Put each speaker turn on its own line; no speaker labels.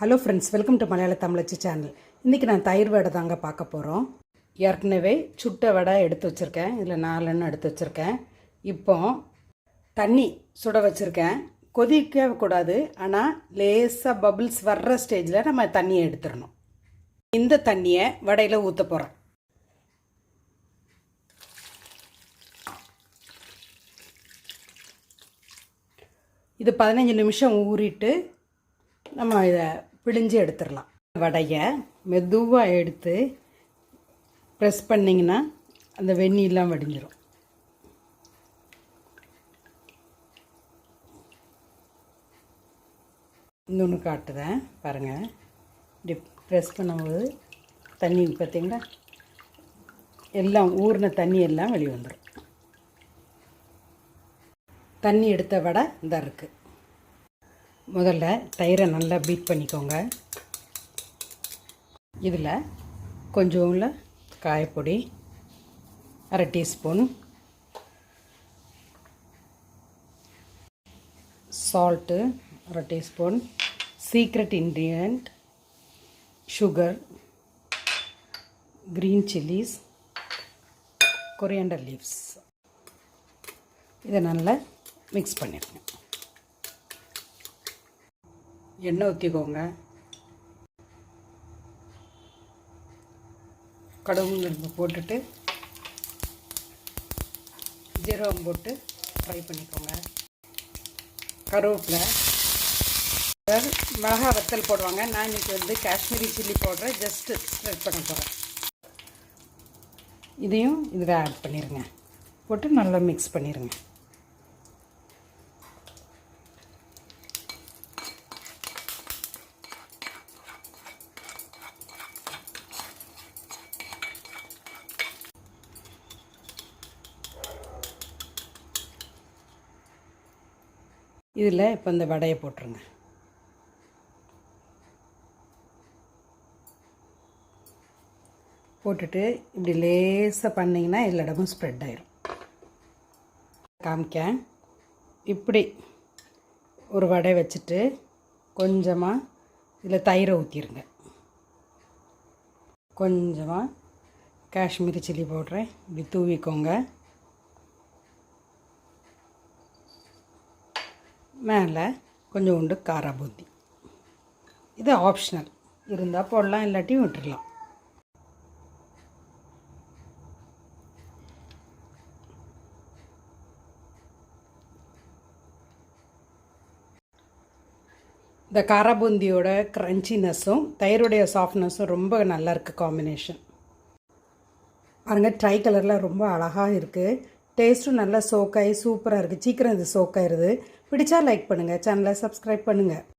Hello friends welcome to மலையாள தமிழச்சி channel இன்றைக்கி நான் தயிர் வடை தாங்க பார்க்க போகிறோம் ஏற்கனவே சுட்ட வடை எடுத்து வச்சுருக்கேன். இதில் நாலுன்னு எடுத்து வச்சுருக்கேன். இப்போ தண்ணி சுட வச்சுருக்கேன். கொதிக்க கூடாது. ஆனால் லேசாக பபிள்ஸ் வர்ற ஸ்டேஜில் நம்ம தண்ணியை எடுத்துடணும். இந்த தண்ணியை வடையில் ஊற்ற போகிறேன் இது பதினஞ்சு நிமிஷம் ஊறிட்டு நம்ம இதை பிழிஞ்சு எடுத்துடலாம். வடையை மெதுவாக எடுத்து ப்ரெஸ் பண்ணிங்கன்னா அந்த வெந்நீர்லாம் வடிஞ்சிரும். இன்னொன்று காட்டுதேன் பாருங்கள் இப்படி ப்ரெஸ் பண்ணும்போது தண்ணி பார்த்திங்களா? எல்லாம் ஊறின தண்ணி எல்லாம் வெளியே வந்துடும் தண்ணி எடுத்த வடை இந்த இருக்குது முதல்ல தயிரை நல்லா பீட் பண்ணிக்கோங்க. இதில் கொஞ்சோண்டு காயப்பொடி அரை டீஸ்பூன் சால்ட்டு அரை teaspoon secret ingredient sugar green chillies coriander leaves. இதை நல்லா மிக்ஸ் பண்ணிடுங்க எண்ணெய் ஊற்றிக்கோங்க கடுகு போட்டுட்டு ஜீரகம் போட்டு ஃப்ரை பண்ணிக்கோங்க. கருவேப்பிலை. மிளகா வத்தல் போடுவாங்க. நான் இன்றைக்கி வந்து காஷ்மீரி சில்லி பவுடரை ஜஸ்ட்டு ஸ்ப்ரெட் பண்ண போகிறேன் இதையும் இதில் ஆட் பண்ணிடுங்க போட்டு நல்லா மிக்ஸ் பண்ணிடுங்க இதில் இப்போ இந்த வடையை போட்டுருங்க. போட்டுட்டு இப்படி லேசாக பண்ணிங்கன்னா எல்லா இடமும் ஸ்ப்ரெட் ஆயிரும். காமிக்கேன். இப்படி ஒரு வடை வச்சுட்டு கொஞ்சமாக இதில் தயிரை ஊற்றிடுங்க கொஞ்சமாக காஷ்மீரி சில்லி பவுட்ரை இப்படி தூவிக்கோங்க. மேலே கொஞ்சோண்டு காரா பூந்தி. இது ஆப்ஷனல் இருந்தால் போடலாம் இல்லாட்டியும் விட்டுடலாம் இந்த காராபூந்தியோட க்ரன்ச்சினஸ்ஸும் தயிருடைய சாஃப்ட்னஸும் ரொம்ப நல்லா இருக்குது காம்பினேஷன் பாருங்கள் ட்ரை கலரில் ரொம்ப அழகாக இருக்குது டேஸ்ட்டும் நல்லா சோக்காகி சூப்பராக இருக்குது சீக்கிரம் இது சோக்காயிருது. பிடிச்சா லைக் பண்ணுங்கள் சேனலை சப்ஸ்கிரைப் பண்ணுங்கள்